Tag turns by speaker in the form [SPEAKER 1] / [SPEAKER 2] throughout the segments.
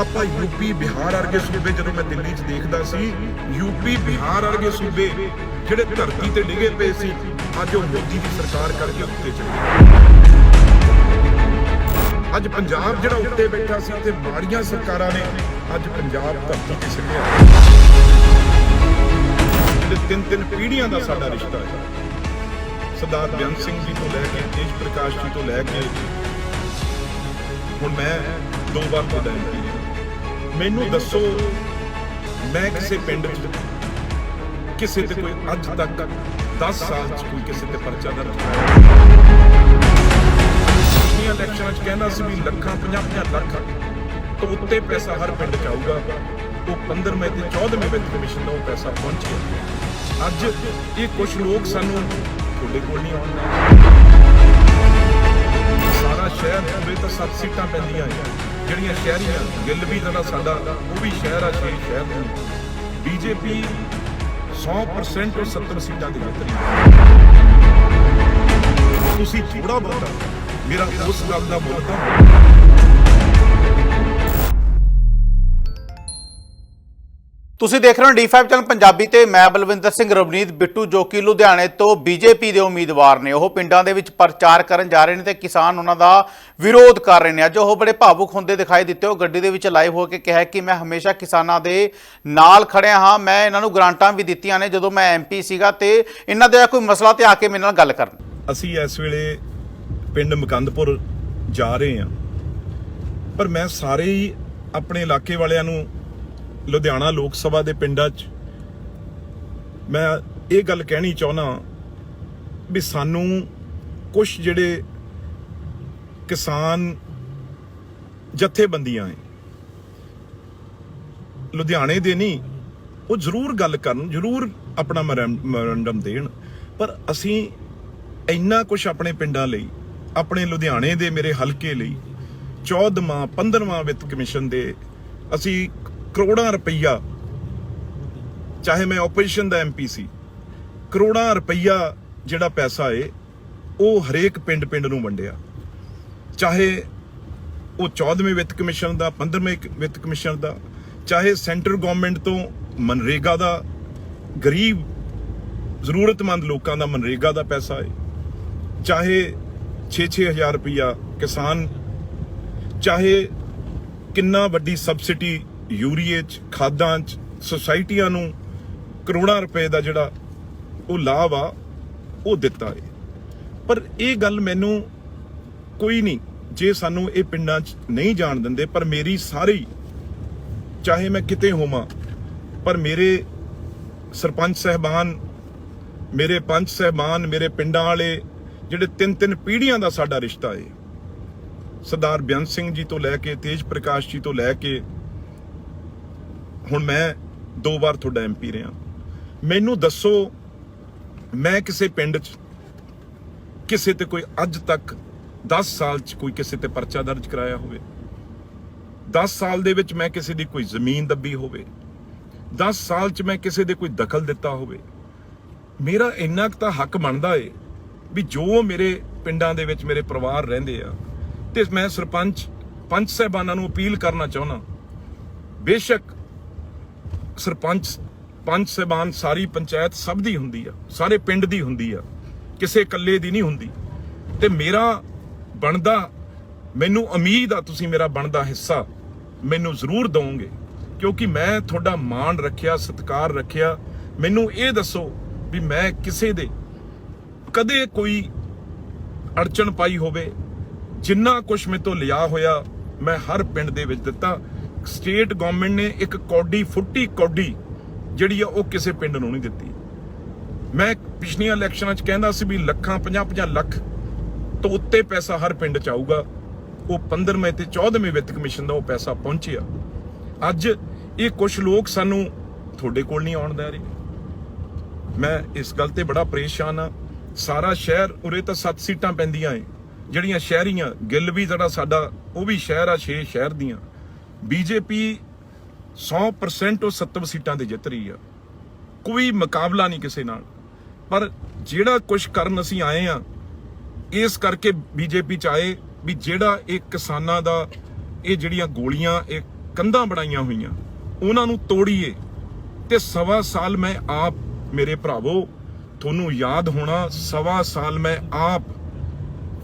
[SPEAKER 1] ਆਪਾਂ ਯੂਪੀ ਬਿਹਾਰ ਵਰਗੇ ਸੂਬੇ, ਜਦੋਂ ਮੈਂ ਦਿੱਲੀ 'ਚ ਦੇਖਦਾ ਸੀ ਯੂਪੀ ਬਿਹਾਰ ਵਰਗੇ ਸੂਬੇ ਜਿਹੜੇ ਧਰਤੀ ਤੇ ਡਿੱਗੇ ਪਏ ਸੀ, ਅੱਜ ਉਹ ਮੋਦੀ ਦੀ ਸਰਕਾਰ ਕਰਕੇ ਉੱਤੇ ਚਲੇ ਅੱਜ ਪੰਜਾਬ ਜਿਹੜਾ ਉੱਤੇ ਬੈਠਾ ਸੀ, ਤੇ ਮਾੜੀਆਂ ਸਰਕਾਰਾਂ ਨੇ ਅੱਜ ਪੰਜਾਬ ਧਰਤੀ ਤੇ ਸਿੱਟਿਆ ਤੇ ਤਿੰਨ ਤਿੰਨ ਪੀੜ੍ਹੀਆਂ ਦਾ ਸਾਡਾ ਰਿਸ਼ਤਾ ਹੈ। ਸਰਦਾਰ ਬਿਆਨ ਸਿੰਘ ਜੀ ਤੋਂ ਲੈ ਕੇ ਤੇਜ ਪ੍ਰਕਾਸ਼ ਜੀ ਤੋਂ ਲੈ ਕੇ ਹੁਣ ਮੈਂ ਦੋ ਵਾਰ ਤੁਹਾਡਾ ਐਮਪੀ ਮੈਨੂੰ ਦੱਸੋ, ਮੈਂ ਕਿਸੇ ਪਿੰਡ 'ਚ ਕਿਸੇ ਤੇ ਕੋਈ ਅੱਜ ਤੱਕ 10 ਸਾਲ 'ਚ ਕੋਈ ਕਿਸੇ ਤੇ ਪਰਚਾ ਦਰਜ ਕਰਾਇਆ ਇਲੈਕਸ਼ਨਾਂ 'ਚ ਕਹਿੰਦਾ ਸੀ ਵੀ ਲੱਖਾਂ 50-50 ਲੱਖ ਤੋਂ ਉੱਤੇ ਪੈਸਾ ਹਰ ਪਿੰਡ 'ਚ ਆਊਗਾ। ਉਹ 15ਵੇਂ ਤੇ 14ਵੇਂ ਵਿੱਚ ਕਮਿਸ਼ਨ ਦਾ ਉਹ ਪੈਸਾ ਪਹੁੰਚ ਗਿਆ। ਅੱਜ ਇਹ ਕੁਝ ਲੋਕ ਸਾਨੂੰ ਤੁਹਾਡੇ ਕੋਲ ਨਹੀਂ ਆਉਣਗੇ ਸਾਰਾ ਸ਼ਹਿਰ ਪੂਰੇ ਤਾਂ ਸੱਤ ਸੀਟਾਂ ਪੈਂਦੀਆਂ ਹੈ ਜਿਹੜੀਆਂ ਸ਼ਹਿਰੀਆਂ ਗਿੱਲ ਵੀ ਜਿਹੜਾ ਸਾਡਾ, ਉਹ ਵੀ ਸ਼ਹਿਰ ਆ ਛੇ ਸ਼ਹਿਰ ਦੇ ਬੀਜੇਪੀ 100% ਤੋਂ 70 ਸੀਟਾਂ ਦੇ ਜਿੱਤ ਤੁਸੀਂ ਥੋੜਾ ਬਹੁਤਾ, ਮੇਰਾ ਉਸ ਗੱਲ ਦਾ ਮੁੱਲ ਤਾਂ
[SPEAKER 2] ਤੁਸੀਂ ਦੇਖ ਰਹੇ ਹੋ D5 ਚੈਨਲ ਪੰਜਾਬੀ ਤੇ ਮੈਂ ਬਲਵਿੰਦਰ ਸਿੰਘ ਰਵਨੀਤ, ਬਿੱਟੂ ਜੋ ਕਿ ਲੁਧਿਆਣੇ ਤੋਂ ਬੀਜੇਪੀ ਦੇ ਉਮੀਦਵਾਰ ਨੇ। ਉਹ ਪਿੰਡਾਂ ਦੇ ਵਿੱਚ ਪ੍ਰਚਾਰ ਕਰਨ ਜਾ ਰਹੇ ਨੇ ਤੇ ਕਿਸਾਨ ਉਹਨਾਂ ਦਾ ਵਿਰੋਧ ਕਰ ਰਹੇ ਨੇ। ਅੱਜ ਉਹ ਬੜੇ ਭਾਵੁਕ ਹੁੰਦੇ ਦਿਖਾਈ ਦਿੱਤੇ। ਉਹ ਗੱਡੀ ਦੇ ਵਿੱਚ ਲਾਈਵ ਹੋ ਕੇ ਕਿਹਾ ਕਿ ਮੈਂ ਹਮੇਸ਼ਾ ਕਿਸਾਨਾਂ ਦੇ ਨਾਲ ਖੜਿਆ ਹਾਂ। ਮੈਂ ਇਹਨਾਂ ਨੂੰ ਗ੍ਰਾਂਟਾਂ ਵੀ ਦਿੱਤੀਆਂ ਨੇ ਜਦੋਂ ਮੈਂ ਐਮਪੀ ਸੀਗਾ ਤੇ ਇਹਨਾਂ ਦਾ ਕੋਈ ਮਸਲਾ ਤੇ ਆ ਕੇ ਮੇਰੇ ਨਾਲ ਗੱਲ ਕਰਨ।
[SPEAKER 1] ਅਸੀਂ ਇਸ ਵੇਲੇ ਪਿੰਡ ਮਕੰਦਪੁਰ ਜਾ ਰਹੇ ਹਾਂ। ਪਰ ਮੈਂ ਸਾਰੇ ਹੀ ਆਪਣੇ ਇਲਾਕੇ ਵਾਲਿਆਂ ਨੂੰ ਲੁਧਿਆਣਾ ਲੋਕ ਸਭਾ ਦੇ ਪਿੰਡਾਂ 'ਚ ਮੈਂ ਇਹ ਗੱਲ ਕਹਿਣੀ ਚਾਹੁੰਦਾ ਵੀ ਸਾਨੂੰ ਕੁਝ ਜਿਹੜੇ ਕਿਸਾਨ ਜਥੇਬੰਦੀਆਂ ਹੈ ਲੁਧਿਆਣੇ ਦੇ ਨਹੀਂ, ਉਹ ਜ਼ਰੂਰ ਗੱਲ ਕਰਨ, ਜ਼ਰੂਰ ਆਪਣਾ ਮੈਮੋਰੰਡਮ ਦੇਣ, ਪਰ ਅਸੀਂ ਇੰਨਾ ਕੁਝ ਆਪਣੇ ਪਿੰਡਾਂ ਲਈ, ਆਪਣੇ ਲੁਧਿਆਣੇ ਦੇ ਮੇਰੇ ਹਲਕੇ ਲਈ 14ਵਾਂ 15ਵਾਂ ਵਿੱਤ ਕਮਿਸ਼ਨ ਦੇ ਅਸੀਂ ਕਰੋੜਾਂ ਰੁਪਈਆ, ਚਾਹੇ ਮੈਂ ਆਪੋਜੀਸ਼ਨ ਦਾ ਐਮਪੀ ਸੀ, ਕਰੋੜਾਂ ਰੁਪਈਆ ਜਿਹੜਾ ਪੈਸਾ ਏ, ਉਹ ਹਰੇਕ ਪਿੰਡ ਪਿੰਡ ਨੂੰ ਵੰਡਿਆ। ਚਾਹੇ ਉਹ 14ਵੇਂ ਵਿੱਤ ਕਮਿਸ਼ਨ ਦਾ 15ਵੇਂ ਵਿੱਤ ਕਮਿਸ਼ਨ ਦਾ, ਚਾਹੇ ਸੈਂਟਰ ਗਵਰਨਮੈਂਟ ਤੋਂ ਮਨਰੇਗਾ ਦਾ, ਗਰੀਬ, ਜ਼ਰੂਰਤਮੰਦ ਲੋਕਾਂ ਦਾ ਮਨਰੇਗਾ ਦਾ ਪੈਸਾ ਏ। ਚਾਹੇ 6-6000 ਰੁਪਇਆ ਕਿਸਾਨ, ਚਾਹੇ ਕਿੰਨਾ ਵੱਡੀ ਸਬਸਿਡੀ ਯੂਰੀਏ ਚ, ਖਾਦਾਂ ਚ, ਸੁਸਾਇਟੀਆਂ ਨੂੰ ਕਰੋੜਾਂ ਰੁਪਏ ਦਾ ਜਿਹੜਾ ਉਹ ਲਾਭ ਆ, ਉਹ ਦਿੱਤਾ ਹੈ ਪਰ ਇਹ ਗੱਲ ਮੈਨੂੰ ਕੋਈ ਨਹੀਂ, ਜੇ ਸਾਨੂੰ ਇਹ ਪਿੰਡਾਂ 'ਚ ਨਹੀਂ ਜਾਣ ਦਿੰਦੇ, ਪਰ ਮੇਰੀ ਸਾਰੀ, ਚਾਹੇ ਮੈਂ ਕਿਤੇ ਹੋਵਾਂ, ਪਰ ਮੇਰੇ ਸਰਪੰਚ ਸਹਿਬਾਨ, ਮੇਰੇ ਪੰਚ ਸਹਿਬਾਨ, ਮੇਰੇ ਪਿੰਡਾਂ ਵਾਲੇ, ਜਿਹੜੇ ਤਿੰਨ ਤਿੰਨ ਪੀੜ੍ਹੀਆਂ ਦਾ ਸਾਡਾ ਰਿਸ਼ਤਾ ਹੈ ਸਰਦਾਰ ਬਿਆਨ ਸਿੰਘ ਜੀ ਤੋਂ ਲੈ ਕੇ, ਤੇਜ ਪ੍ਰਕਾਸ਼ ਜੀ ਤੋਂ ਲੈ ਕੇ ਹੁਣ ਮੈਂ ਦੋ ਵਾਰ ਤੁਹਾਡਾ ਐਮਪੀ ਰਿਹਾ। ਮੈਨੂੰ ਦੱਸੋ, ਮੈਂ ਕਿਸੇ ਪਿੰਡ 'ਚ, ਕਿਸੇ ਤੇ ਕੋਈ ਅੱਜ ਤੱਕ 10 ਸਾਲ 'ਚ ਕੋਈ ਕਿਸੇ ਤੇ ਪਰਚਾ ਦਰਜ ਕਰਾਇਆ ਹੋਵੇ। 10 ਸਾਲ ਦੇ ਵਿੱਚ ਮੈਂ ਕਿਸੇ ਦੀ ਕੋਈ ਜ਼ਮੀਨ ਦੱਬੀ ਹੋਵੇ। 10 ਸਾਲ 'ਚ ਮੈਂ ਕਿਸੇ ਦੇ ਕੋਈ ਦਖਲ ਦਿੱਤਾ ਹੋਵੇ। ਮੇਰਾ ਇੰਨਾ ਕੁ ਤਾਂ ਹੱਕ ਬਣਦਾ ਏ ਵੀ ਜੋ ਮੇਰੇ ਪਿੰਡਾਂ ਦੇ ਵਿੱਚ ਮੇਰੇ ਪਰਿਵਾਰ ਰਹਿੰਦੇ ਆ, ਤੇ ਮੈਂ ਸਰਪੰਚ, ਪੰਚ ਸਹਿਬਾਨਾਂ ਨੂੰ ਅਪੀਲ ਕਰਨਾ ਚਾਹੁੰਦਾ। ਬੇਸ਼ੱਕ ਸਰਪੰਚ, ਪੰਚ ਸਹਿਬਾਨ ਸਾਰੀ ਪੰਚਾਇਤ ਸਭ ਦੀ ਹੁੰਦੀ ਆ, ਸਾਰੇ ਪਿੰਡ ਦੀ ਹੁੰਦੀ ਆ, ਕਿਸੇ ਇਕੱਲੇ ਦੀ ਨਹੀਂ ਹੁੰਦੀ। ਤੇ ਮੇਰਾ ਬਣਦਾ, ਮੈਨੂੰ ਉਮੀਦ ਆ ਤੁਸੀਂ ਮੇਰਾ ਬਣਦਾ ਹਿੱਸਾ, ਮੈਨੂੰ ਜ਼ਰੂਰ ਦਵੋਗੇ, ਕਿਉਂਕਿ ਮੈਂ ਤੁਹਾਡਾ ਮਾਣ ਰੱਖਿਆ, ਸਤਿਕਾਰ ਰੱਖਿਆ। ਮੈਨੂੰ ਇਹ ਦੱਸੋ ਵੀ ਮੈਂ ਕਿਸੇ ਦੇ ਕਦੇ ਕੋਈ ਅੜਚਣ ਪਾਈ ਹੋਵੇ, ਜਿੰਨਾ ਕੁਛ ਮੇਰੇ ਤੋਂ ਲਿਆ ਹੋਇਆ, ਮੈਂ ਹਰ ਪਿੰਡ ਦੇ ਵਿੱਚ ਦਿੱਤਾ। ਸਟੇਟ ਗਵਰਨਮੈਂਟ ਨੇ ਇੱਕ ਕੌਡੀ, ਫੁੱਟੀ ਕੌਡੀ ਜਿਹੜੀ ਆ ਉਹ ਕਿਸੇ ਪਿੰਡ ਨੂੰ ਨਹੀਂ ਦਿੱਤੀ। ਮੈਂ ਪਿਛਲੀਆਂ ਇਲੈਕਸ਼ਨਾਂ 'ਚ ਕਹਿੰਦਾ ਸੀ ਵੀ ਲੱਖਾਂ 50-50 ਲੱਖ ਤੋਂ ਉੱਤੇ ਪੈਸਾ ਹਰ ਪਿੰਡ 'ਚ ਆਊਗਾ। ਉਹ 15ਵੇਂ ਤੇ 14ਵੇਂ ਵਿੱਤ ਕਮਿਸ਼ਨ ਦਾ ਉਹ ਪੈਸਾ ਪਹੁੰਚਿਆ। ਅੱਜ ਇਹ ਕੁਝ ਲੋਕ ਸਾਨੂੰ ਤੁਹਾਡੇ ਕੋਲ ਨਹੀਂ ਆਉਣ ਦੇ ਰਹੇ। ਮੈਂ ਇਸ ਗੱਲ ਤੇ ਬੜਾ ਪਰੇਸ਼ਾਨ ਆ ਸਾਰਾ ਸ਼ਹਿਰ, ਉਰੇ ਤਾਂ 7 ਸੀਟਾਂ ਪੈਂਦੀਆਂ ਏ। ਜਿਹੜੀਆਂ ਸ਼ਹਿਰੀਆਂ, ਗਿੱਲ ਵੀ ਜਿਹੜਾ ਸਾਡਾ, ਉਹ ਵੀ ਸ਼ਹਿਰ ਆ 6 ਸ਼ਹਿਰ ਦੀਆਂ। ਬੀਜੇਪੀ 100% ਉਹ 70 ਸੀਟਾਂ ਤੇ ਜਿੱਤ ਰਹੀ ਆ। ਕੋਈ ਮੁਕਾਬਲਾ ਨਹੀਂ ਕਿਸੇ ਨਾਲ। ਪਰ ਜਿਹੜਾ ਕੁਝ ਕਰਨ ਅਸੀਂ ਆਏ ਆ, ਇਸ ਕਰਕੇ ਬੀਜੇਪੀ ਚ ਆਏ ਵੀ ਜਿਹੜਾ ਇਹ ਕਿਸਾਨਾਂ ਦਾ, ਇਹ ਜਿਹੜੀਆਂ ਗੋਲੀਆਂ, ਇਹ ਕੰਧਾਂ ਬਣਾਈਆਂ ਹੋਈਆਂ, ਉਹਨਾਂ ਨੂੰ ਤੋੜੀਏ ਤੇ ਸਵਾ ਸਾਲ ਮੈਂ ਆਪ ਮੇਰੇ ਭਰਾਵੋ, ਤੁਹਾਨੂੰ ਯਾਦ ਹੋਣਾ, ਸਵਾ ਸਾਲ ਮੈਂ ਆਪ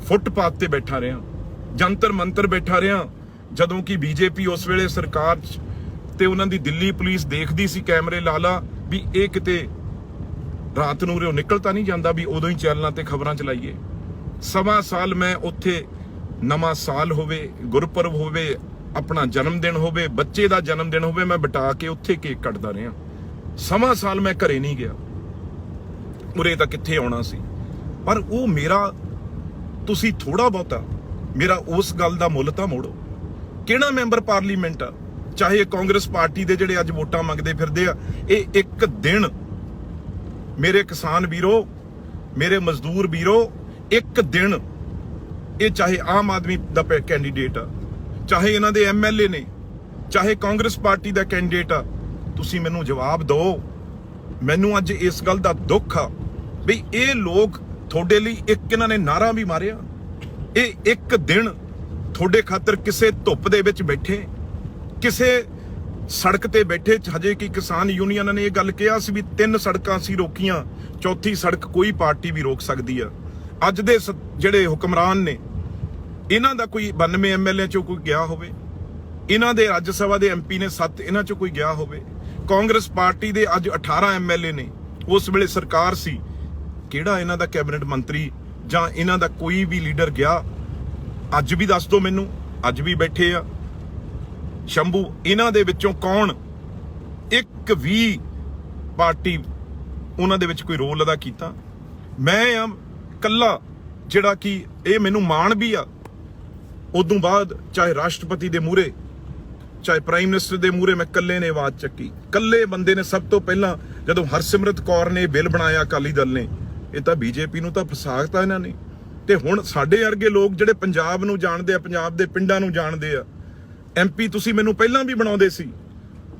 [SPEAKER 1] ਫੁੱਟਪਾਥ ਤੇ ਬੈਠਾ ਰਿਹਾ। ਜੰਤਰ ਮੰਤਰ ਬੈਠਾ ਰਿਹਾ। ਜਦੋਂ ਕਿ ਬੀਜੇਪੀ ਉਸ ਵੇਲੇ ਸਰਕਾਰ 'ਚ ਤੇ ਉਹਨਾਂ ਦੀ ਦਿੱਲੀ ਪੁਲਿਸ ਦੇਖਦੀ ਸੀ ਕੈਮਰੇ ਲਾ ਲਾ ਵੀ ਇਹ ਕਿਤੇ ਰਾਤ ਨੂੰ ਰਿਓ ਨਿਕਲ ਤਾਂ ਨਹੀਂ ਜਾਂਦਾ ਵੀ ਉਦੋਂ ਹੀ ਚੈਨਲਾਂ ਤੇ ਖਬਰਾਂ ਚਲਾਈਏ। ਸਵਾ ਸਾਲ ਮੈਂ ਉੱਥੇ ਨਵਾਂ ਸਾਲ ਹੋਵੇ, ਗੁਰਪੁਰਬ ਹੋਵੇ, ਆਪਣਾ ਜਨਮ ਦਿਨ ਹੋਵੇ, ਬੱਚੇ ਦਾ ਜਨਮ ਦਿਨ ਹੋਵੇ, ਮੈਂ ਬਿਟਾ ਕੇ ਉੱਥੇ ਕੇਕ ਕੱਟਦਾ ਰਿਹਾ। ਸਵਾ ਸਾਲ ਮੈਂ ਘਰੇ ਨਹੀਂ ਗਿਆ। ਉਰੇ ਤਾਂ ਕਿੱਥੇ ਆਉਣਾ ਸੀ। ਪਰ ਉਹ ਮੇਰਾ, ਤੁਸੀਂ ਥੋੜਾ ਬਹੁਤਾ, ਮੇਰਾ ਉਸ ਗੱਲ ਦਾ ਮੁੱਲ ਤਾਂ ਮੋੜੋ। ਕਿਹੜਾ ਮੈਂਬਰ ਪਾਰਲੀਮੈਂਟ ਆ? ਚਾਹੇ ਇਹ ਕਾਂਗਰਸ ਪਾਰਟੀ ਦੇ ਜਿਹੜੇ ਅੱਜ ਵੋਟਾਂ ਮੰਗਦੇ ਫਿਰਦੇ ਆ, ਇਹ ਇੱਕ ਦਿਨ ਮੇਰੇ ਕਿਸਾਨ ਵੀਰੋ, ਮੇਰੇ ਮਜ਼ਦੂਰ ਵੀਰੋ, ਇੱਕ ਦਿਨ ਇਹ ਚਾਹੇ ਆਮ ਆਦਮੀ ਦਾ ਪੈ- ਕੈਂਡੀਡੇਟ ਆ, ਚਾਹੇ ਇਹਨਾਂ ਦੇ ਐਮਐਲਏ ਨੇ, ਚਾਹੇ ਕਾਂਗਰਸ ਪਾਰਟੀ ਦਾ ਕੈਂਡੀਡੇਟ ਆ, ਤੁਸੀਂ ਮੈਨੂੰ ਜਵਾਬ ਦਿਓ। ਮੈਨੂੰ ਅੱਜ ਇਸ ਗੱਲ ਦਾ ਦੁੱਖ ਆ ਵੀ ਇਹ ਲੋਕ ਤੁਹਾਡੇ ਲਈ ਇੱਕ ਇਹਨਾਂ ਨੇ ਨਾਰਾ ਵੀ ਮਾਰਿਆ। ਇਹ ਇੱਕ ਦਿਨ ਤੁਹਾਡੇ ਖਾਤਰ ਕਿਸੇ ਧੁੱਪ ਦੇ ਵਿੱਚ ਬੈਠੇ, ਕਿਸੇ ਸੜਕ ਤੇ ਬੈਠੇ, ਹਜੇ ਕਿ ਕਿਸਾਨ ਯੂਨੀਅਨਾਂ ਨੇ ਇਹ ਗੱਲ ਕਿਹਾ ਸੀ ਵੀ ਤਿੰਨ ਸੜਕਾਂ ਸੀ ਰੋਕੀਆਂ, ਚੌਥੀ ਸੜਕ ਕੋਈ ਪਾਰਟੀ ਵੀ ਰੋਕ ਸਕਦੀ ਆ। ਅੱਜ ਦੇ ਸ- ਜਿਹੜੇ ਹੁਕਮਰਾਨ ਨੇ, ਇਹਨਾਂ ਦਾ ਕੋਈ 92 ਐਮਐਲਏ ਚੋਂ ਕੋਈ ਗਿਆ ਹੋਵੇ, ਇਹਨਾਂ ਦੇ ਰਾਜ ਸਭਾ ਦੇ ਐਮਪੀ ਨੇ 7 ਇਹਨਾਂ ਚੋਂ ਕੋਈ ਗਿਆ ਹੋਵੇ, ਕਾਂਗਰਸ ਪਾਰਟੀ ਦੇ ਅੱਜ 18 ਐਮਐਲਏ ਨੇ, ਉਸ ਵੇਲੇ ਸਰਕਾਰ ਸੀ, ਕਿਹੜਾ ਇਹਨਾਂ ਦਾ ਕੈਬਨਿਟ ਮੰਤਰੀ ਜਾਂ ਇਹਨਾਂ ਦਾ ਕੋਈ ਵੀ ਲੀਡਰ ਗਿਆ ਅੱਜ ਵੀ ਦੱਸ ਦਿਓ ਮੈਨੂੰ, ਅੱਜ ਵੀ ਬੈਠੇ ਆ। ਸ਼ੰਭੂ, ਇਹਨਾਂ ਦੇ ਵਿੱਚੋਂ ਕੌਣ ਇੱਕ ਵੀ ਪਾਰਟੀ ਉਹਨਾਂ ਦੇ ਵਿੱਚ ਕੋਈ ਰੋਲ ਅਦਾ ਕੀਤਾ? ਮੈਂ ਆ ਕੱਲਾ, ਜਿਹੜਾ ਕਿ ਇਹ ਮੈਨੂੰ ਮਾਣ ਵੀ ਆ। ਉਦੋਂ ਬਾਅਦ ਚਾਹੇ ਰਾਸ਼ਟਰਪਤੀ ਦੇ ਮੂਹਰੇ, ਚਾਹੇ ਪ੍ਰਾਈਮ ਮਿਨਿਸਟਰ ਦੇ ਮੂਹਰੇ ਮੈਂ ਕੱਲੇ ਨੇ ਆਵਾਜ਼ ਚੱਕੀ। ਕੱਲੇ ਬੰਦੇ ਨੇ ਸਭ ਤੋਂ ਪਹਿਲਾਂ ਜਦੋਂ ਹਰਸਿਮਰਤ ਕੌਰ ਨੇ ਬਿੱਲ ਬਣਾਇਆ ਅਕਾਲੀ ਦਲ ਨੇ, ਇਹ ਤਾਂ ਬੀਜੇਪੀ ਨੂੰ ਤਾਂ ਫਸਾਗਤਾ ਇਹਨਾਂ ਨੇ। ਤੇ ਹੁਣ ਸਾਡੇ ਵਰਗੇ ਲੋਕ ਜਿਹੜੇ ਪੰਜਾਬ ਨੂੰ ਜਾਣਦੇ ਆ, ਪੰਜਾਬ ਦੇ ਪਿੰਡਾਂ ਨੂੰ ਜਾਣਦੇ ਆ ਐਮਪੀ ਤੁਸੀਂ ਮੈਨੂੰ ਪਹਿਲਾਂ ਵੀ ਬਣਾਉਂਦੇ ਸੀ।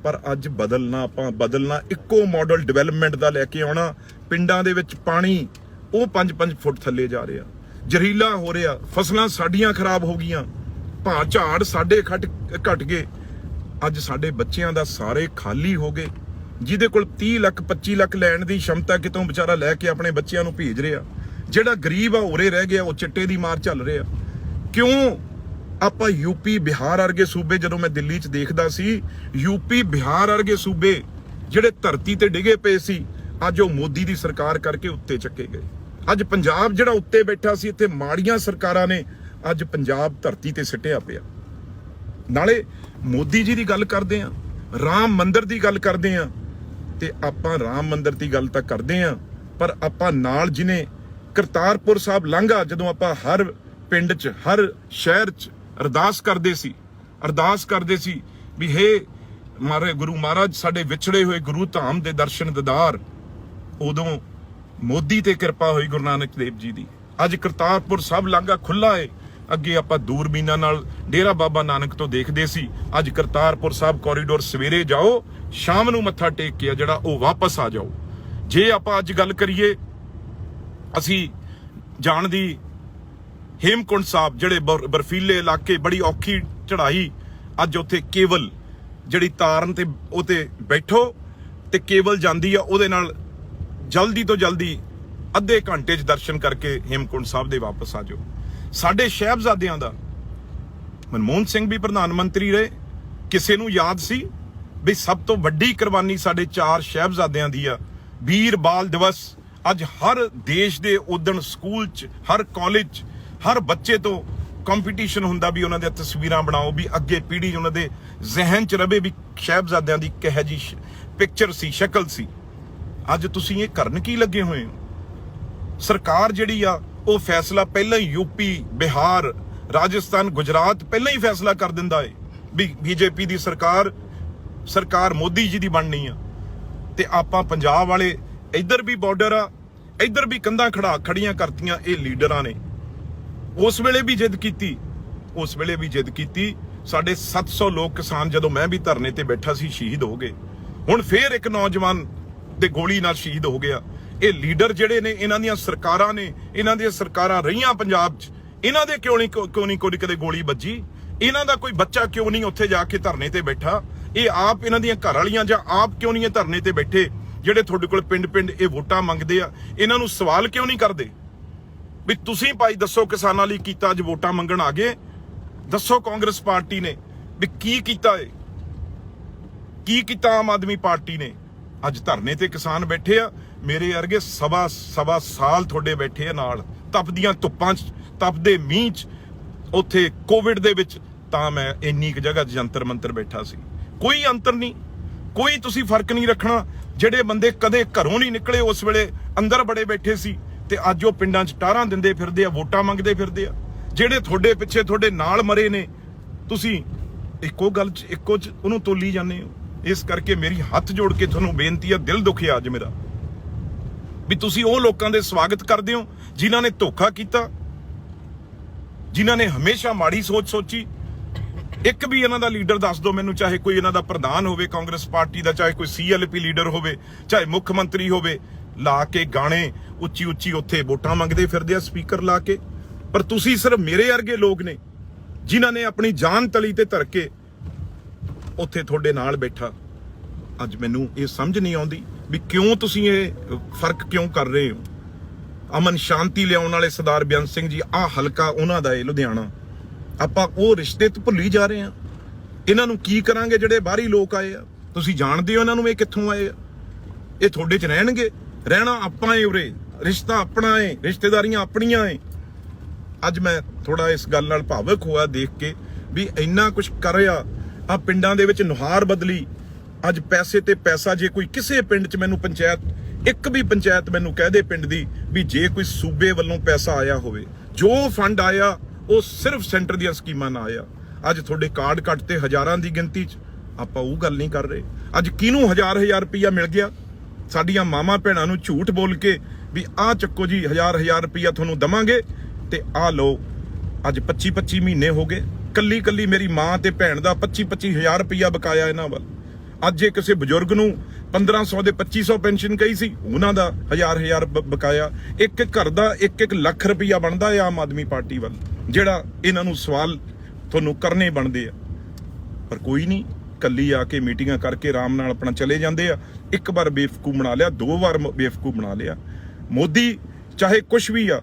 [SPEAKER 1] ਪਰ ਅੱਜ ਬਦਲਣਾ, ਆਪਾਂ ਬਦਲਣਾ, ਇੱਕੋ ਮਾਡਲ ਡਿਵੈਲਪਮੈਂਟ ਦਾ ਲੈ ਕੇ ਆਉਣਾ, ਪਿੰਡਾਂ ਦੇ ਵਿੱਚ ਪਾਣੀ, ਉਹ 5-5 ਫੁੱਟ ਥੱਲੇ ਜਾ ਰਿਹਾ। ਜ਼ਹਿਰੀਲਾ ਹੋ ਰਿਹਾ, ਫਸਲਾਂ ਸਾਡੀਆਂ ਖਰਾਬ ਹੋ ਗਈਆਂ, ਭਾਅ ਝਾੜ ਸਾਡੇ ਖਟ ਘਟ ਗਏ। ਅੱਜ ਸਾਡੇ ਬੱਚਿਆਂ ਦਾ ਸਾਰੇ ਖਾਲੀ ਹੋ ਗਏ। ਜਿਹਦੇ ਕੋਲ 30 ਲੱਖ 25 ਲੱਖ ਲੈਣ ਦੀ ਸ਼ਮਤਾ ਕਿਤੋਂ ਵਿਚਾਰਾ ਲੈ ਕੇ ਆਪਣੇ ਬੱਚਿਆਂ ਨੂੰ ਭੇਜ ਰਿਹਾ? ਜਿਹੜਾ ਗਰੀਬ ਆ, ਉਰੇ ਰਹਿ ਗਿਆ, ਉਹ ਚਿੱਟੇ ਦੀ ਮਾਰ ਚੱਲ ਰਿਹਾ। ਕਿਉਂ? ਆਪਾਂ ਯੂਪੀ ਬਿਹਾਰ ਵਰਗੇ ਸੂਬੇ, ਜਦੋਂ ਮੈਂ ਦਿੱਲੀ 'ਚ ਦੇਖਦਾ ਸੀ ਯੂਪੀ ਬਿਹਾਰ ਵਰਗੇ ਸੂਬੇ ਜਿਹੜੇ ਧਰਤੀ ਤੇ ਡਿਗੇ ਪਏ ਸੀ, ਅੱਜ ਉਹ ਮੋਦੀ ਦੀ ਸਰਕਾਰ ਕਰਕੇ ਉੱਤੇ ਚੱਕੇ ਗਏ। ਅੱਜ ਪੰਜਾਬ ਜਿਹੜਾ ਉੱਤੇ ਬੈਠਾ ਸੀ, ਇੱਥੇ ਮਾੜੀਆਂ ਸਰਕਾਰਾਂ ਨੇ ਅੱਜ ਪੰਜਾਬ ਧਰਤੀ ਤੇ ਸਿੱਟਿਆ ਪਿਆ। ਨਾਲੇ ਮੋਦੀ ਜੀ ਦੀ ਗੱਲ ਕਰਦੇ ਆ, ਰਾਮ ਮੰਦਿਰ ਦੀ ਗੱਲ ਕਰਦੇ ਆ, ਤੇ ਆਪਾਂ ਰਾਮ ਮੰਦਿਰ ਦੀ ਗੱਲ ਤਾਂ ਕਰਦੇ ਆ, ਪਰ ਆਪਾਂ ਨਾਲ ਜਿਨੇ ਕਰਤਾਰਪੁਰ ਸਾਹਿਬ ਲਾਂਘਾ ਜਦੋਂ ਆਪਾਂ ਹਰ ਪਿੰਡ 'ਚ, ਹਰ ਸ਼ਹਿਰ 'ਚ ਅਰਦਾਸ ਕਰਦੇ ਸੀ, ਅਰਦਾਸ ਕਰਦੇ ਸੀ ਵੀ ਹੇ ਮਾਰੇ ਗੁਰੂ ਮਹਾਰਾਜ, ਸਾਡੇ ਵਿਛੜੇ ਹੋਏ ਗੁਰੂ ਧਾਮ ਦੇ ਦਰਸ਼ਨ ਦਿਦਾਰ। ਉਦੋਂ ਮੋਦੀ ਤੇ ਕਿਰਪਾ ਹੋਈ ਗੁਰੂ ਨਾਨਕ ਦੇਵ ਜੀ ਦੀ। ਅੱਜ ਕਰਤਾਰਪੁਰ ਸਾਹਿਬ ਲਾਂਘਾ ਖੁੱਲਾ ਏ। ਅੱਗੇ ਆਪਾਂ ਦੂਰਬੀਨਾਂ ਨਾਲ ਡੇਰਾ ਬਾਬਾ ਨਾਨਕ ਤੋਂ ਦੇਖਦੇ ਸੀ। ਅੱਜ ਕਰਤਾਰਪੁਰ ਸਾਹਿਬ ਕੋਰੀਡੋਰ ਸਵੇਰੇ ਜਾਓ, ਸ਼ਾਮ ਨੂੰ ਮੱਥਾ ਟੇਕ ਕੇ ਆ ਜਿਹੜਾ ਉਹ ਵਾਪਸ ਆ ਜਾਓ। ਜੇ ਆਪਾਂ ਅੱਜ ਗੱਲ ਕਰੀਏ ਅਸੀਂ ਜਾਣ ਦੀ ਹੇਮਕੁੰਡ ਸਾਹਿਬ, ਜਿਹੜੇ ਬਰ- ਬਰਫੀਲੇ ਇਲਾਕੇ, ਬੜੀ ਔਖੀ ਚੜ੍ਹਾਈ, ਅੱਜ ਉੱਥੇ ਕੇਵਲ ਜਿਹੜੀ ਤਾਰਨ ਤੇ ਉਹ ਤੇ ਬੈਠੋ ਤੇ ਕੇਵਲ ਜਾਂਦੀ ਆ, ਉਹਦੇ ਨਾਲ ਜਲਦੀ ਤੋਂ ਜਲਦੀ ਅੱਧੇ ਘੰਟੇ 'ਚ ਦਰਸ਼ਨ ਕਰਕੇ ਹੇਮਕੁੰਡ ਸਾਹਿਬ ਦੇ ਵਾਪਸ ਆ ਜਾਓ। ਸਾਡੇ ਸ਼ਹਿਬਜ਼ਾਦਿਆਂ ਦਾ ਮਨਮੋਹਨ ਸਿੰਘ ਵੀ ਪ੍ਰਧਾਨ ਮੰਤਰੀ ਰਹੇ, ਕਿਸੇ ਨੂੰ ਯਾਦ ਸੀ ਵੀ ਸਭ ਤੋਂ ਵੱਡੀ ਕੁਰਬਾਨੀ ਸਾਡੇ ਚਾਰ ਸ਼ਹਿਬਜ਼ਾਦਿਆਂ ਦੀ ਆ, ਵੀਰ ਬਾਲ ਦਿਵਸ ਅੱਜ ਹਰ ਦੇਸ਼ ਦੇ ਉਦਣ ਸਕੂਲ 'ਚ, ਹਰ ਕਾਲਜ 'ਚ, ਹਰ ਬੱਚੇ ਤੋਂ ਕੰਪੀਟੀਸ਼ਨ ਹੁੰਦਾ ਵੀ ਉਹਨਾਂ ਦੀਆਂ ਤਸਵੀਰਾਂ ਬਣਾਓ, ਵੀ ਅੱਗੇ ਪੀੜ੍ਹੀ ਉਹਨਾਂ ਦੇ ਜ਼ਿਹਨ 'ਚ ਰਵੇ ਵੀ ਸ਼ਹਿਬਜ਼ਾਦਿਆਂ ਦੀ ਕਿਹੋ ਜੀ ਪਿਕਚਰ ਸੀ, ਸ਼ਕਲ ਸੀ। ਅੱਜ ਤੁਸੀਂ ਇਹ ਕਰਨ ਕੀ ਲੱਗੇ ਹੋਏ ਹੋ? ਸਰਕਾਰ ਜਿਹੜੀ ਆ, ਉਹ ਫੈਸਲਾ ਪਹਿਲਾਂ ਹੀ ਯੂਪੀ ਬਿਹਾਰ, ਰਾਜਸਥਾਨ, ਗੁਜਰਾਤ ਪਹਿਲਾਂ ਹੀ ਫੈਸਲਾ ਕਰ ਦਿੰਦਾ ਏ, ਵੀ ਬੀਜੇਪੀ ਦੀ ਸਰਕਾਰ ਸਰਕਾਰ ਮੋਦੀ ਜੀ ਦੀ ਬਣਨੀ ਆ। ਤੇ ਆਪਾਂ ਪੰਜਾਬ ਵਾਲੇ ਇੱਧਰ ਵੀ ਬਾਰਡਰ ਆ ਇੱਧਰ ਵੀ ਕੰਧਾਂ ਖੜਾ ਖੜੀਆਂ ਕਰਤੀਆਂ ਇਹ ਲੀਡਰਾਂ ਨੇ। ਉਸ ਵੇਲੇ ਵੀ ਜਿੱਦ ਕੀਤੀ, ਉਸ ਵੇਲੇ ਵੀ ਜਿੱਦ ਕੀਤੀ। ਸਾਡੇ 700 ਲੋਕ ਕਿਸਾਨ ਜਦੋਂ ਮੈਂ ਵੀ ਧਰਨੇ ਤੇ ਬੈਠਾ ਸੀ, ਸ਼ਹੀਦ ਹੋ ਗਏ। ਹੁਣ ਫੇਰ ਇੱਕ ਨੌਜਵਾਨ ਦੇ ਗੋਲੀ ਨਾਲ ਸ਼ਹੀਦ ਹੋ ਗਿਆ। ਇਹ ਲੀਡਰ ਜਿਹੜੇ ਨੇ, ਇਹਨਾਂ ਦੀਆਂ ਸਰਕਾਰਾਂ ਨੇ, ਇਹਨਾਂ ਦੀਆਂ ਸਰਕਾਰਾਂ ਰਹੀਆਂ ਪੰਜਾਬ 'ਚ। ਇਹਨਾਂ ਦੇ ਕਿਉਂ ਨਹੀਂ ਕਿਉਂ ਨਹੀਂ ਕੋਈ ਕਦੇ ਗੋਲੀ ਵੱਜੀ? ਇਹਨਾਂ ਦਾ ਕੋਈ ਬੱਚਾ ਕਿਉਂ ਨਹੀਂ ਉੱਥੇ ਜਾ ਕੇ ਧਰਨੇ ਤੇ ਬੈਠਾ? ਇਹ ਆਪ ਇਹਨਾਂ ਦੀਆਂ ਘਰ ਵਾਲੀਆਂ ਜਾਂ ਆਪ ਕਿਉਂ ਨਹੀਂ ਇਹ ਧਰਨੇ ਤੇ ਬੈਠੇ? ਜਿਹੜੇ ਤੁਹਾਡੇ ਕੋਲ ਪਿੰਡ-ਪਿੰਡ ਇਹ ਵੋਟਾਂ ਮੰਗਦੇ ਆ, ਇਹਨਾਂ ਨੂੰ ਸਵਾਲ ਕਿਉਂ ਨਹੀਂ ਕਰਦੇ? ਵੀ ਤੁਸੀਂ ਭਾਈ ਦੱਸੋ ਕਿਸਾਨਾਂ ਲਈ ਕੀਤਾ ਅੱਜ ਵੋਟਾਂ ਮੰਗਣ ਆ ਗਏ? ਦੱਸੋ ਕਾਂਗਰਸ ਪਾਰਟੀ ਨੇ ਵੀ ਕੀ ਕੀਤਾ ਏ? ਕੀ ਕੀਤਾ ਆਮ ਆਦਮੀ ਪਾਰਟੀ ਨੇ? ਅੱਜ ਧਰਨੇ ਤੇ ਕਿਸਾਨ ਬੈਠੇ ਆ, ਮੇਰੇ ਵਰਗੇ ਸਵਾ ਸਵਾ ਸਾਲ ਤੁਹਾਡੇ ਬੈਠੇ ਆ ਨਾਲ। ਤਪਦੀਆਂ ਧੁੱਪਾਂ 'ਚ, ਤਪਦੇ ਮੀਂਹ 'ਚ, ਉੱਥੇ ਕੋਵਿਡ ਦੇ ਵਿੱਚ ਤਾਂ ਮੈਂ ਇੰਨੀ ਕੁ ਜਗ੍ਹਾ ਜੰਤਰ ਮੰਤਰ ਬੈਠਾ ਸੀ। ਕੋਈ ਅੰਤਰ ਨਹੀਂ, ਕੋਈ ਤੁਸੀਂ ਫ਼ਰਕ ਨਹੀਂ ਰੱਖਣਾ। ਜਿਹੜੇ ਬੰਦੇ ਕਦੇ ਘਰੋਂ ਨਹੀਂ ਨਿਕਲੇ ਉਸ ਵੇਲੇ, ਅੰਦਰ ਬੜੇ ਬੈਠੇ ਸੀ ਤੇ ਅੱਜ ਉਹ ਪਿੰਡਾਂ 'ਚ ਟਾਰਾਂ ਦਿੰਦੇ ਫਿਰਦੇ ਆ, ਵੋਟਾਂ ਮੰਗਦੇ ਫਿਰਦੇ ਆ। ਜਿਹੜੇ ਤੁਹਾਡੇ ਪਿੱਛੇ ਤੁਹਾਡੇ ਨਾਲ ਮਰੇ ਨੇ, ਤੁਸੀਂ ਇੱਕੋ ਗੱਲ 'ਚ, ਇੱਕੋ 'ਚ ਉਹਨੂੰ ਤੋਲੀ ਜਾਂਦੇ ਹੋ। ਇਸ ਕਰਕੇ ਮੇਰੀ ਹੱਥ ਜੋੜ ਕੇ ਤੁਹਾਨੂੰ ਬੇਨਤੀ ਆ, ਦਿਲ ਦੁਖਿਆ ਅੱਜ ਮੇਰਾ। ਵੀ ਤੁਸੀਂ ਉਹ ਲੋਕਾਂ ਦੇ ਸਵਾਗਤ ਕਰਦੇ ਹੋ ਜਿਨ੍ਹਾਂ ਨੇ ਧੋਖਾ ਕੀਤਾ, ਜਿਨ੍ਹਾਂ ਨੇ ਹਮੇਸ਼ਾ ਮਾੜੀ ਸੋਚ ਸੋਚੀ ਇੱਕ ਵੀ ਇਹਨਾਂ ਦਾ ਲੀਡਰ ਦੱਸ ਦਿਓ ਮੈਨੂੰ, ਚਾਹੇ ਕੋਈ ਇਹਨਾਂ ਦਾ ਪ੍ਰਧਾਨ ਹੋਵੇ ਕਾਂਗਰਸ ਪਾਰਟੀ ਦਾ, ਚਾਹੇ ਕੋਈ ਸੀਐਲਪੀ ਲੀਡਰ ਹੋਵੇ, ਚਾਹੇ ਮੁੱਖ ਮੰਤਰੀ ਹੋਵੇ, ਲਾ ਕੇ ਗਾਣੇ ਉੱਚੀ ਉੱਚੀ ਉੱਥੇ ਵੋਟਾਂ ਮੰਗਦੇ ਫਿਰਦੇ ਆ ਸਪੀਕਰ ਲਾ ਕੇ। ਪਰ ਤੁਸੀਂ ਸਿਰਫ ਮੇਰੇ ਵਰਗੇ ਲੋਕ ਨੇ, ਜਿਨ੍ਹਾਂ ਨੇ ਆਪਣੀ ਜਾਨ ਤਲੀ ਤੇ ਧਰ ਕੇ ਉੱਥੇ ਤੁਹਾਡੇ ਨਾਲ ਬੈਠਾ। ਅੱਜ ਮੈਨੂੰ ਇਹ ਸਮਝ ਨਹੀਂ ਆਉਂਦੀ ਵੀ ਕਿਉਂ ਤੁਸੀਂ ਇਹ ਫ਼ਰਕ ਕਿਉਂ ਕਰ ਰਹੇ ਹੋ? ਅਮਨ ਸ਼ਾਂਤੀ ਲਿਆਉਣ ਵਾਲੇ ਸਰਦਾਰ ਬੇਅੰਤ ਸਿੰਘ ਜੀ, ਆਹ ਹਲਕਾ ਉਹਨਾਂ ਦਾ ਹੈ ਲੁਧਿਆਣਾ। ਆਪਾਂ ਉਹ ਰਿਸ਼ਤੇ ਤੇ ਭੁੱਲੀ ਜਾ ਰਹੇ ਆ ਇਹਨਾਂ ਨੂੰ ਕੀ ਕਰਾਂਗੇ ਜਿਹੜੇ ਬਾਹਰੀ ਲੋਕ ਆਏ ਆ? ਤੁਸੀਂ ਜਾਣਦੇ ਹੋ ਇਹਨਾਂ ਨੂੰ ਇਹ ਕਿੱਥੋਂ ਆਏ ਆ? ਇਹ ਤੁਹਾਡੇ 'ਚ ਰਹਿਣਗੇ। ਰਹਿਣਾ ਆਪਾਂ ਏ ਉਰੇ। ਰਿਸ਼ਤਾ ਆਪਣਾ ਏ। ਰਿਸ਼ਤੇਦਾਰੀਆਂ ਆਪਣੀਆਂ ਏ। ਅੱਜ ਮੈਂ ਥੋੜਾ ਇਸ ਗੱਲ ਨਾਲ ਭਾਵਕ ਹੋਇਆ ਦੇਖ ਕੇ ਵੀ ਇੰਨਾ ਕੁਝ ਕਰਿਆ ਆ ਪਿੰਡਾਂ ਦੇ ਵਿੱਚ ਨੁਹਾਰ ਬਦਲੀ। ਅੱਜ ਪੈਸੇ ਤੇ ਪੈਸਾ ਜੇ ਕੋਈ ਕਿਸੇ ਪਿੰਡ 'ਚ ਮੈਨੂੰ ਪੰਚਾਇਤ, ਇੱਕ ਵੀ ਪੰਚਾਇਤ ਮੈਨੂੰ ਕਹਿ ਦੇ ਪਿੰਡ ਦੀ ਵੀ ਜੇ ਕੋਈ ਸੂਬੇ ਵੱਲੋਂ ਪੈਸਾ ਆਇਆ ਹੋਵੇ। ਜੋ ਫੰਡ ਆਇਆ ਉਹ ਸਿਰਫ ਸੈਂਟਰ ਦੀਆਂ ਸਕੀਮਾਂ ਨਾਲ ਆਇਆ ਅੱਜ ਤੁਹਾਡੇ ਕਾਰਡ ਕੱਟ ਤੇ ਹਜ਼ਾਰਾਂ ਦੀ ਗਿਣਤੀ 'ਚ। ਆਪਾਂ ਉਹ ਗੱਲ ਨਹੀਂ ਕਰ ਰਹੇ। ਅੱਜ ਕਿਹਨੂੰ ਹਜ਼ਾਰ ਹਜ਼ਾਰ ਰੁਪਈਆ ਮਿਲ ਗਿਆ? ਸਾਡੀਆਂ ਮਾਮਾ ਭੈਣਾਂ ਨੂੰ ਝੂਠ ਬੋਲ ਕੇ ਵੀ ਆਹ ਚੱਕੋ ਜੀ, ਹਜ਼ਾਰ ਹਜ਼ਾਰ ਰੁਪਈਆ ਤੁਹਾਨੂੰ ਦਵਾਂਗੇ। ਤੇ ਆਹ ਲਓ, ਅੱਜ 25 25 ਮਹੀਨੇ ਹੋ ਗਏ। ਕੱਲੀ ਕੱਲੀ ਮੇਰੀ ਮਾਂ ਤੇ ਭੈਣ ਦਾ 25 25 ਹਜ਼ਾਰ ਰੁਪਈਆ ਬਕਾਇਆ ਇਹਨਾਂ ਵੱਲ। ਅੱਜ ਜੇ ਕਿਸੇ ਬਜ਼ੁਰਗ ਨੂੰ 1500 ਦੇ 2500 ਪੈਨਸ਼ਨ ਕਹੀ ਸੀ, ਉਹਨਾਂ ਦਾ ਹਜ਼ਾਰ ਹਜ਼ਾਰ ਬਕਾਇਆ। ਇੱਕ ਇੱਕ ਘਰ ਦਾ ਇੱਕ ਇੱਕ ਲੱਖ ਰੁਪਈਆ ਬਣਦਾ ਹੈ ਆਮ ਆਦਮੀ ਪਾਰਟੀ ਵੱਲ। ਜਿਹੜਾ ਇਹਨਾਂ ਨੂੰ ਸਵਾਲ ਤੁਹਾਨੂੰ ਕਰਨੇ ਬਣਦੇ ਆ। ਪਰ ਕੋਈ ਨਹੀਂ, ਕੱਲੀ ਆ ਕੇ ਮੀਟਿੰਗਾਂ ਕਰਕੇ ਆਰਾਮ ਨਾਲ ਆਪਣਾ ਚਲੇ ਜਾਂਦੇ ਆ। ਇੱਕ ਵਾਰ ਬੇਵਕੂਫ ਬਣਾ ਲਿਆ, ਦੋ ਵਾਰ ਮ- ਬਣਾ ਲਿਆ। ਮੋਦੀ ਚਾਹੇ ਕੁਝ ਵੀ ਆ,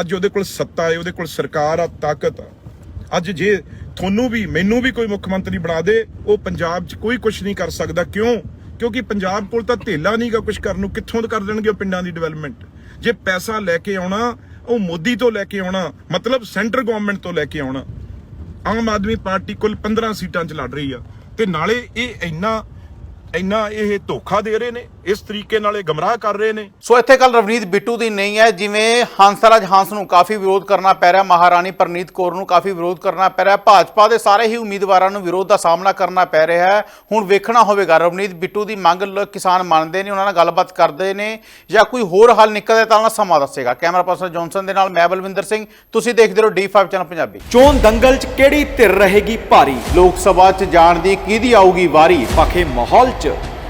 [SPEAKER 1] ਅੱਜ ਉਹਦੇ ਕੋਲ ਸੱਤਾ ਹੈ ਉਹਦੇ ਕੋਲ ਸਰਕਾਰ ਆ, ਤਾਕਤ ਆ। ਅੱਜ ਜੇ ਤੁਹਾਨੂੰ ਵੀ, ਮੈਨੂੰ ਵੀ ਕੋਈ ਮੁੱਖ ਮੰਤਰੀ ਬਣਾ ਦੇ, ਉਹ ਪੰਜਾਬ 'ਚ ਕੋਈ ਕੁਝ ਨਹੀਂ ਕਰ ਸਕਦਾ। ਕਿਉਂ? ਕਿਉਂਕਿ ਪੰਜਾਬ ਕੋਲ ਤਾਂ ਧੇਲਾ ਨਹੀਂਗਾ ਕੁਝ ਕਰਨ ਨੂੰ। ਕਿੱਥੋਂ ਕਰ ਦੇਣਗੇ ਉਹ ਪਿੰਡਾਂ ਦੀ ਡਿਵੈਲਪਮੈਂਟ ਜੇ ਪੈਸਾ ਲੈ ਕੇ ਆਉਣਾ ਉਹ ਮੋਦੀ ਤੋਂ ਲੈ ਕੇ ਆਉਣਾ, ਮਤਲਬ ਸੈਂਟਰ ਗਵਰਨਮੈਂਟ ਤੋਂ ਲੈ ਕੇ ਆਉਣਾ। ਆਮ ਆਦਮੀ ਪਾਰਟੀ ਕੁੱਲ 15 ਸੀਟਾਂ 'ਚ ਲੜ ਰਹੀ ਆ। ਤੇ ਨਾਲੇ ਇਹ ਇੰਨਾ ਇੰਨਾ ਇਹ ਧੋਖਾ ਦੇ ਰਹੇ ਨੇ। ਇਸ ਤਰੀਕੇ ਨਾਲ ਇਹ ਗਮਰਾਹ ਕਰ ਰਹੇ ਨੇ।
[SPEAKER 2] ਸੋ ਇੱਥੇ ਕੱਲ ਰਵਨੀਤ ਬਿੱਟੂ ਦੀ ਨਹੀਂ ਹੈ ਜਿਵੇਂ ਹੰਸਰਾਜ ਹੰਸ ਨੂੰ ਕਾਫੀ ਵਿਰੋਧ ਕਰਨਾ ਪੈ ਰਿਹਾ ਮਹਾਰਾਣੀ ਪ੍ਰਨੀਤ ਕੌਰ ਨੂੰ ਕਾਫੀ ਵਿਰੋਧ ਕਰਨਾ ਪੈ ਰਿਹਾ ਭਾਜਪਾ ਦੇ ਸਾਰੇ ਹੀ ਉਮੀਦਵਾਰਾਂ ਨੂੰ ਵਿਰੋਧ ਦਾ ਸਾਹਮਣਾ ਕਰਨਾ ਪੈ ਰਿਹਾ ਹੈ। ਹੁਣ ਵੇਖਣਾ ਹੋਵੇਗਾ ਰਵਨੀਤ ਬਿੱਟੂ ਦੀ ਮੰਗ ਕਿਸਾਨ ਮੰਨਦੇ ਨੇ ਉਹਨਾਂ ਨਾਲ ਗੱਲਬਾਤ ਕਰਦੇ ਨੇ ਜਾਂ ਕੋਈ ਹੋਰ ਹੱਲ ਨਿਕਲਦਾ ਤਾਂ ਉਹਨਾਂ ਸਮਾਂ ਦੱਸੇਗਾ। ਕੈਮਰਾ ਪਰਸਨ ਜੌਨਸਨ ਦੇ ਨਾਲ ਮੈਂ ਬਲਵਿੰਦਰ ਸਿੰਘ ਤੁਸੀਂ ਦੇਖਦੇ ਰਹੋ D5 ਚੈਨਲ ਪੰਜਾਬੀ।
[SPEAKER 3] ਚੋਣ ਦੰਗਲ 'ਚ ਕਿਹੜੀ ਧਿਰ ਰਹੇਗੀ ਭਾਰੀ?
[SPEAKER 2] ਲੋਕ ਸਭਾ 'ਚ ਜਾਣ ਦੀ ਕਿਹਦੀ ਆਊਗੀ ਵਾਰੀ?
[SPEAKER 3] ਪਖੇ ਮਾਹੌਲ 'ਚ।